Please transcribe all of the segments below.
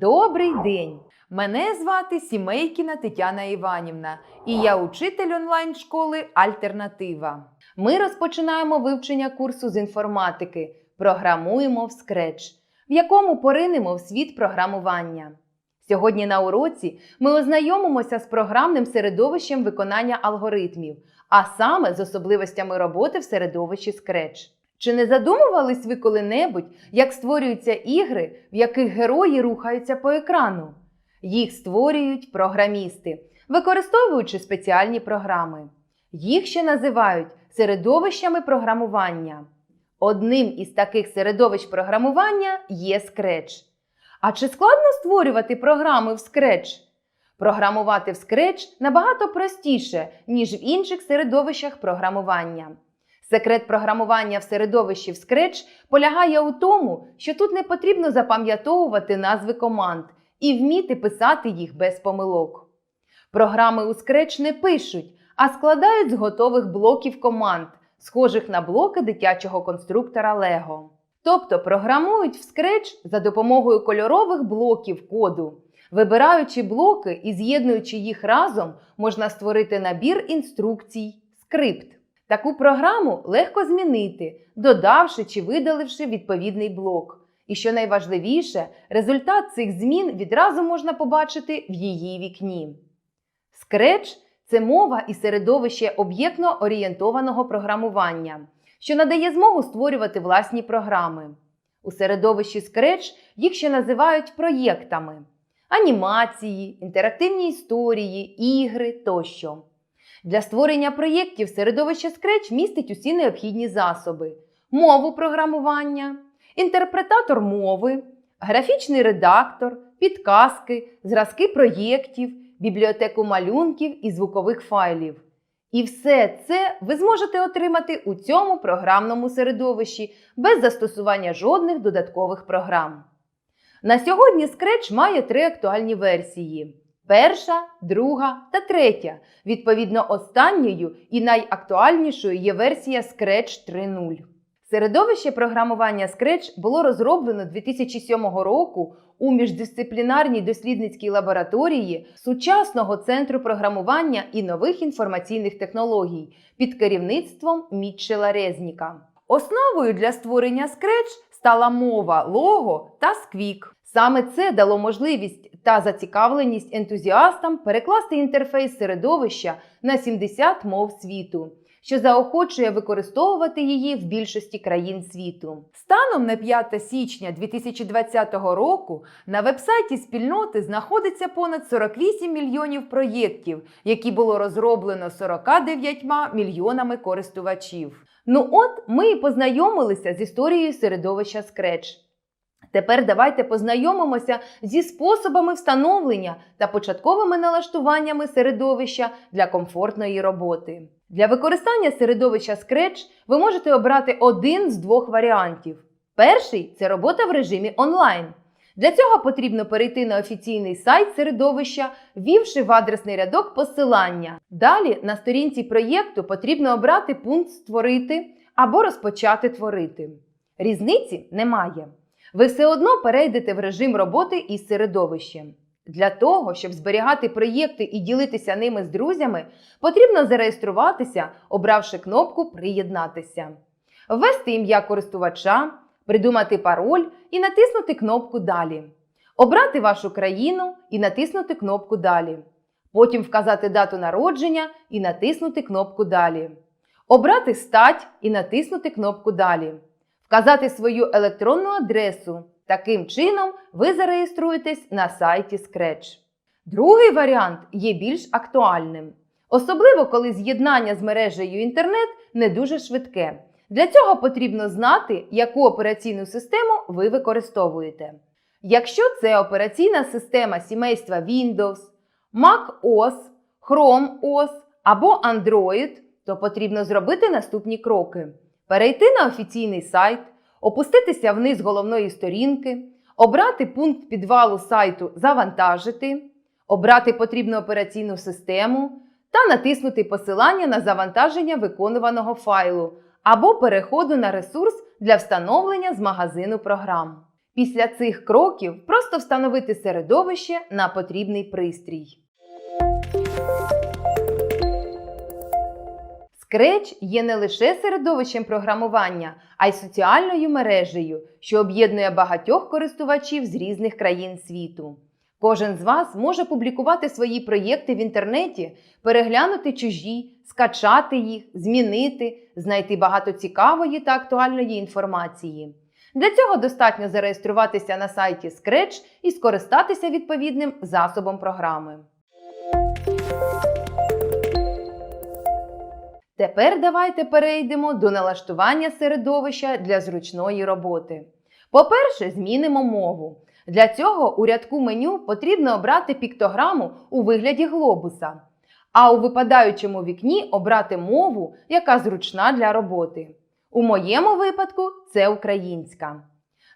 Добрий день! Мене звати Сімейкіна Тетяна Іванівна, і я учитель онлайн-школи Альтернатива. Ми розпочинаємо вивчення курсу з інформатики Програмуємо в Scratch, в якому поринемо в світ програмування. Сьогодні на уроці ми ознайомимося з програмним середовищем виконання алгоритмів, а саме з особливостями роботи в середовищі Scratch. Чи не задумувались ви коли-небудь, як створюються ігри, в яких герої рухаються по екрану? Їх створюють програмісти, використовуючи спеціальні програми. Їх ще називають середовищами програмування. Одним із таких середовищ програмування є Scratch. А чи складно створювати програми в Scratch? Програмувати в Scratch набагато простіше, ніж в інших середовищах програмування. Секрет програмування в середовищі в Scratch полягає у тому, що тут не потрібно запам'ятовувати назви команд і вміти писати їх без помилок. Програми у Scratch не пишуть, а складають з готових блоків команд, схожих на блоки дитячого конструктора Lego. Тобто програмують в Scratch за допомогою кольорових блоків коду. Вибираючи блоки і з'єднуючи їх разом, можна створити набір інструкцій, скрипт. Таку програму легко змінити, додавши чи видаливши відповідний блок. І що найважливіше, результат цих змін відразу можна побачити в її вікні. Scratch – це мова і середовище об'єктно орієнтованого програмування, що надає змогу створювати власні програми. У середовищі Scratch їх ще називають проєктами анімації, інтерактивні історії, ігри тощо. Для створення проєктів середовище Scratch містить усі необхідні засоби: мову програмування, інтерпретатор мови, графічний редактор, підказки, зразки проєктів, бібліотеку малюнків і звукових файлів. І все це ви зможете отримати у цьому програмному середовищі без застосування жодних додаткових програм. На сьогодні Scratch має три актуальні версії: перша, друга та третя. Відповідно, останньою і найактуальнішою є версія Scratch 3.0. Середовище програмування Scratch було розроблено 2007 року у міждисциплінарній дослідницькій лабораторії сучасного центру програмування і нових інформаційних технологій під керівництвом Мітчела Резніка. Основою для створення Scratch стала мова Logo та Squeak. Саме це дало можливість та зацікавленість ентузіастам перекласти інтерфейс середовища на 70 мов світу, що заохочує використовувати її в більшості країн світу. Станом на 5 січня 2020 року на вебсайті спільноти знаходиться понад 48 мільйонів проєктів, які було розроблено 49 мільйонами користувачів. Ну от ми і познайомилися з історією середовища Scratch. Тепер давайте познайомимося зі способами встановлення та початковими налаштуваннями середовища для комфортної роботи. Для використання середовища Scratch ви можете обрати один з двох варіантів. Перший це робота в режимі онлайн. Для цього потрібно перейти на офіційний сайт середовища, ввівши в адресний рядок посилання. Далі на сторінці проєкту потрібно обрати пункт Створити або розпочати творити. Різниці немає. Ви все одно перейдете в режим роботи із середовищем. Для того, щоб зберігати проєкти і ділитися ними з друзями, потрібно зареєструватися, обравши кнопку Приєднатися, ввести ім'я користувача, придумати пароль і натиснути кнопку Далі, обрати вашу країну і натиснути кнопку Далі. Потім вказати дату народження і натиснути кнопку Далі. Обрати стать і натиснути кнопку Далі. Вказати свою електронну адресу. Таким чином ви зареєструєтесь на сайті Scratch. Другий варіант є більш актуальним, особливо коли з'єднання з мережею інтернет не дуже швидке. Для цього потрібно знати, яку операційну систему ви використовуєте. Якщо це операційна система сімейства Windows, Mac OS, Chrome OS або Android, то потрібно зробити наступні кроки: перейти на офіційний сайт, опуститися вниз головної сторінки, обрати пункт підвалу сайту Завантажити, обрати потрібну операційну систему та натиснути посилання на завантаження виконуваного файлу або переходу на ресурс для встановлення з магазину програм. Після цих кроків просто встановити середовище на потрібний пристрій. Scratch є не лише середовищем програмування, а й соціальною мережею, що об'єднує багатьох користувачів з різних країн світу. Кожен з вас може публікувати свої проєкти в інтернеті, переглянути чужі, скачати їх, змінити, знайти багато цікавої та актуальної інформації. Для цього достатньо зареєструватися на сайті Scratch і скористатися відповідним засобом програми. Тепер давайте перейдемо до налаштування середовища для зручної роботи. По-перше, змінимо мову. Для цього у рядку меню потрібно обрати піктограму у вигляді глобуса, а у випадаючому вікні обрати мову, яка зручна для роботи. У моєму випадку це українська.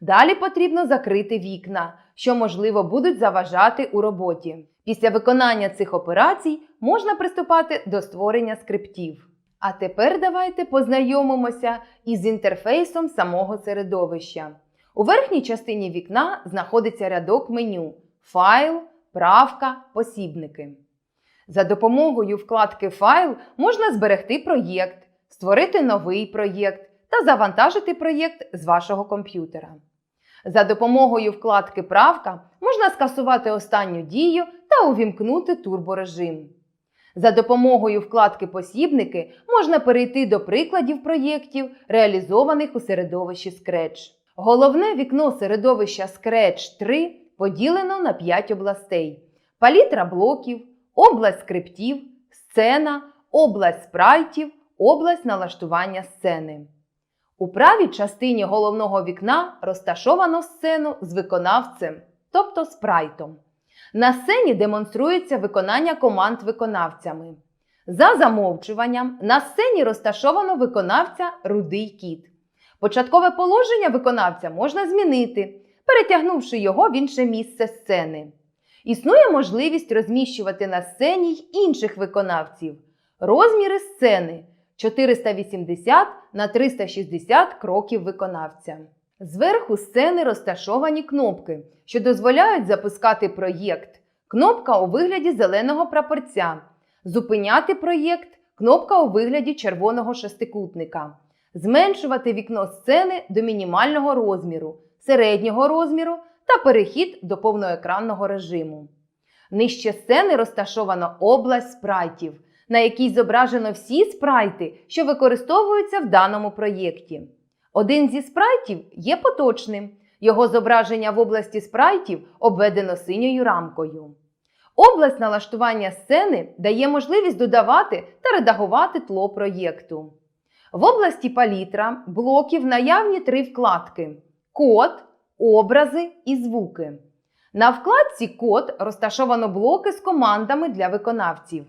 Далі потрібно закрити вікна, що, можливо, будуть заважати у роботі. Після виконання цих операцій можна приступати до створення скриптів. А тепер давайте познайомимося із інтерфейсом самого середовища. У верхній частині вікна знаходиться рядок меню Файл, правка, посібники. За допомогою вкладки Файл можна зберегти проєкт, створити новий проєкт та завантажити проєкт з вашого комп'ютера. За допомогою вкладки Правка можна скасувати останню дію та увімкнути турборежим. За допомогою вкладки Посібники можна перейти до прикладів проєктів, реалізованих у середовищі Scratch. Головне вікно середовища Scratch 3 поділено на 5 областей: палітра блоків, область скриптів, сцена, область спрайтів, область налаштування сцени. У правій частині головного вікна розташовано сцену з виконавцем, тобто спрайтом. На сцені демонструється виконання команд виконавцями. За замовчуванням, на сцені розташовано виконавця Рудий кіт. Початкове положення виконавця можна змінити, перетягнувши його в інше місце сцени. Існує можливість розміщувати на сцені й інших виконавців. Розміри сцени 480 на 360 кроків виконавця. Зверху сцени розташовані кнопки, що дозволяють запускати проєкт. Кнопка у вигляді зеленого прапорця, зупиняти проєкт, кнопка у вигляді червоного шестикутника, зменшувати вікно сцени до мінімального розміру, середнього розміру та перехід до повноекранного режиму. Нижче сцени розташована область спрайтів, на якій зображено всі спрайти, що використовуються в даному проєкті. Один зі спрайтів є поточним. Його зображення в області спрайтів обведено синьою рамкою. Область налаштування сцени дає можливість додавати та редагувати тло проєкту. В області палітра блоків наявні три вкладки: код, образи і звуки. На вкладці Код розташовано блоки з командами для виконавців.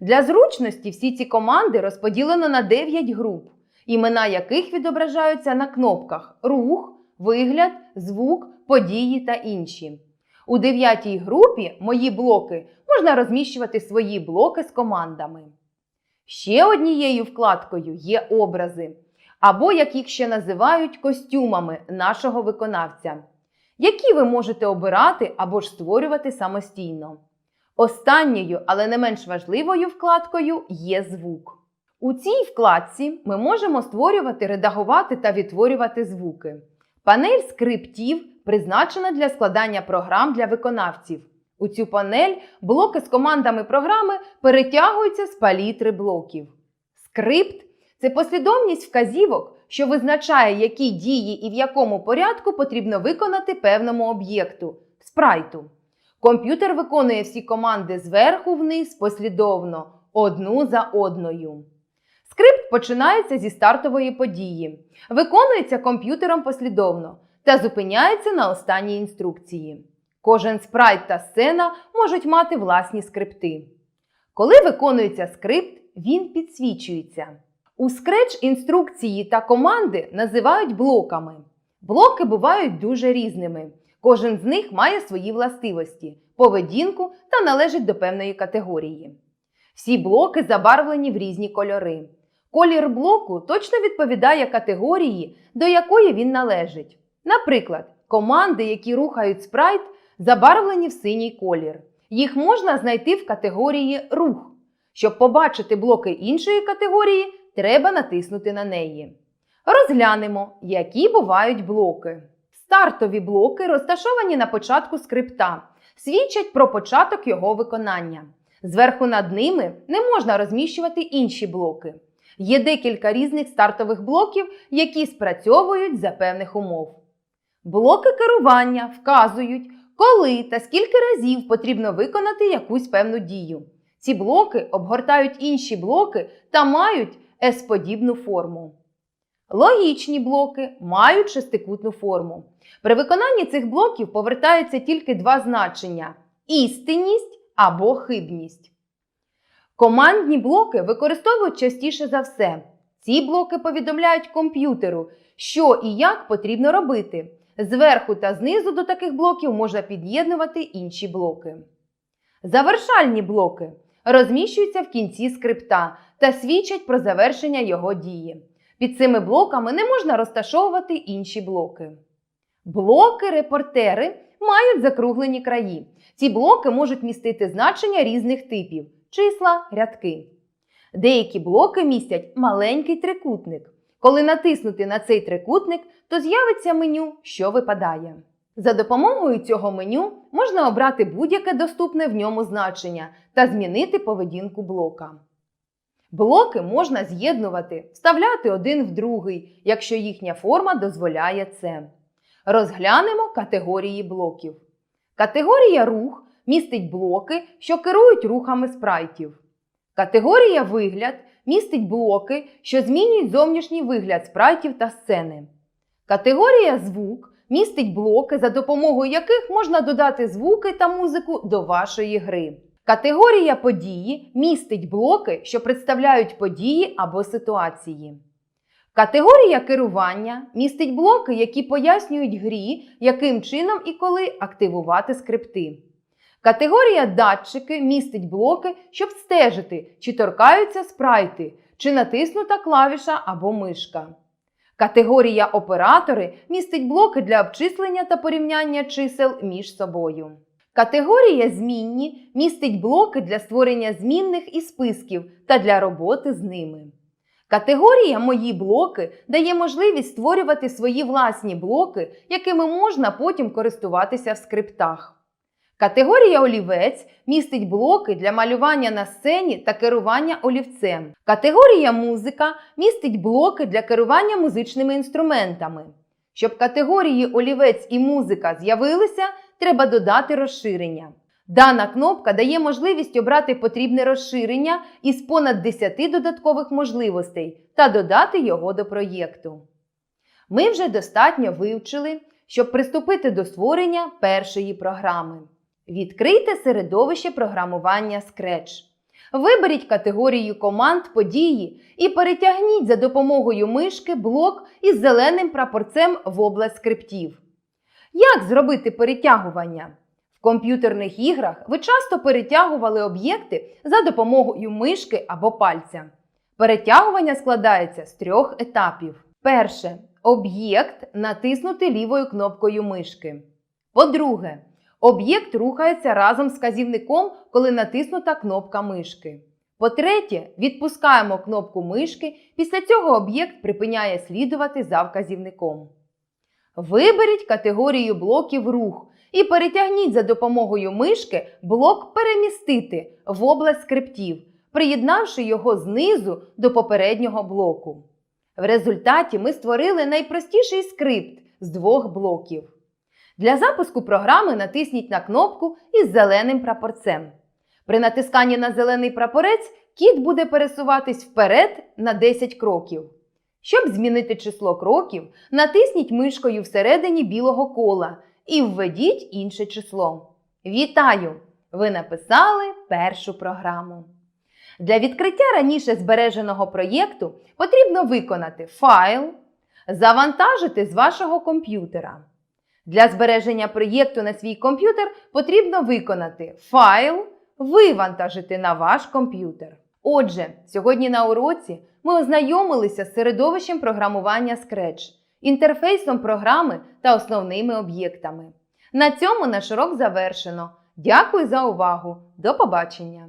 Для зручності всі ці команди розподілено на 9 груп, імена яких відображаються на кнопках Рух, Вигляд, Звук, Події та інші. У дев'ятій групі Мої блоки можна розміщувати свої блоки з командами. Ще однією вкладкою є образи, або як їх ще називають костюмами нашого виконавця, які ви можете обирати або ж створювати самостійно. Останньою, але не менш важливою вкладкою є звук. У цій вкладці ми можемо створювати, редагувати та відтворювати звуки. Панель скриптів призначена для складання програм для виконавців. У цю панель блоки з командами програми перетягуються з палітри блоків. Скрипт це послідовність вказівок, що визначає, які дії і в якому порядку потрібно виконати певному об'єкту спрайту. Комп'ютер виконує всі команди зверху вниз послідовно, одну за одною. Скрипт починається зі стартової події, виконується комп'ютером послідовно та зупиняється на останній інструкції. Кожен спрайт та сцена можуть мати власні скрипти. Коли виконується скрипт, він підсвічується. У Scratch інструкції та команди називають блоками. Блоки бувають дуже різними. Кожен з них має свої властивості, поведінку та належить до певної категорії. Всі блоки забарвлені в різні кольори. Колір блоку точно відповідає категорії, до якої він належить. Наприклад, команди, які рухають спрайт, забарвлені в синій колір. Їх можна знайти в категорії Рух. Щоб побачити блоки іншої категорії, треба натиснути на неї. Розглянемо, які бувають блоки. Стартові блоки розташовані на початку скрипта, свідчать про початок його виконання. Зверху над ними не можна розміщувати інші блоки. Є декілька різних стартових блоків, які спрацьовують за певних умов. Блоки керування вказують, коли та скільки разів потрібно виконати якусь певну дію. Ці блоки обгортають інші блоки та мають S-подібну форму. Логічні блоки мають шестикутну форму. При виконанні цих блоків повертаються тільки два значення істинність або хибність. Командні блоки використовують частіше за все. Ці блоки повідомляють комп'ютеру, що і як потрібно робити. Зверху та знизу до таких блоків можна під'єднувати інші блоки. Завершальні блоки розміщуються в кінці скрипта та свідчать про завершення його дії. Під цими блоками не можна розташовувати інші блоки. Блоки-репортери мають закруглені краї. Ці блоки можуть містити значення різних типів числа, рядки. Деякі блоки містять маленький трикутник. Коли натиснути на цей трикутник, то з'явиться меню, що випадає. За допомогою цього меню можна обрати будь-яке доступне в ньому значення та змінити поведінку блока. Блоки можна з'єднувати, вставляти один в другий, якщо їхня форма дозволяє це. Розглянемо категорії блоків. Категорія рух містить блоки, що керують рухами спрайтів. Категорія вигляд містить блоки, що змінюють зовнішній вигляд спрайтів та сцени. Категорія звук містить блоки, за допомогою яких можна додати звуки та музику до вашої гри. Категорія події містить блоки, що представляють події або ситуації. Категорія керування містить блоки, які пояснюють грі, яким чином і коли активувати скрипти. Категорія датчики містить блоки, щоб стежити, чи торкаються спрайти, чи натиснута клавіша або мишка. Категорія оператори містить блоки для обчислення та порівняння чисел між собою. Категорія змінні містить блоки для створення змінних і списків та для роботи з ними. Категорія Мої блоки дає можливість створювати свої власні блоки, якими можна потім користуватися в скриптах. Категорія олівець містить блоки для малювання на сцені та керування олівцем. Категорія музика містить блоки для керування музичними інструментами. Щоб категорії олівець і музика з'явилися, треба додати розширення. Дана кнопка дає можливість обрати потрібне розширення із понад 10 додаткових можливостей та додати його до проєкту. Ми вже достатньо вивчили, щоб приступити до створення першої програми. Відкрийте середовище програмування Scratch. Виберіть категорію команд події і перетягніть за допомогою мишки блок із зеленим прапорцем в область скриптів. Як зробити перетягування? В комп'ютерних іграх ви часто перетягували об'єкти за допомогою мишки або пальця. Перетягування складається з трьох етапів. Перше об'єкт натиснути лівою кнопкою мишки. По-друге, об'єкт рухається разом з вказівником, коли натиснута кнопка мишки. По-третє, відпускаємо кнопку мишки, після цього об'єкт припиняє слідувати за вказівником. Виберіть категорію блоків рух і перетягніть за допомогою мишки блок Перемістити в область скриптів, приєднавши його знизу до попереднього блоку. В результаті ми створили найпростіший скрипт з двох блоків. Для запуску програми натисніть на кнопку із зеленим прапорцем. При натисканні на зелений прапорець кіт буде пересуватись вперед на 10 кроків. Щоб змінити число кроків, натисніть мишкою всередині білого кола і введіть інше число. Вітаю! Ви написали першу програму. Для відкриття раніше збереженого проєкту потрібно виконати файл, завантажити з вашого комп'ютера. Для збереження проєкту на свій комп'ютер потрібно виконати файл, вивантажити на ваш комп'ютер. Отже, сьогодні на уроці ми ознайомилися з середовищем програмування Scratch інтерфейсом програми та основними об'єктами. На цьому наш урок завершено. Дякую за увагу. До побачення!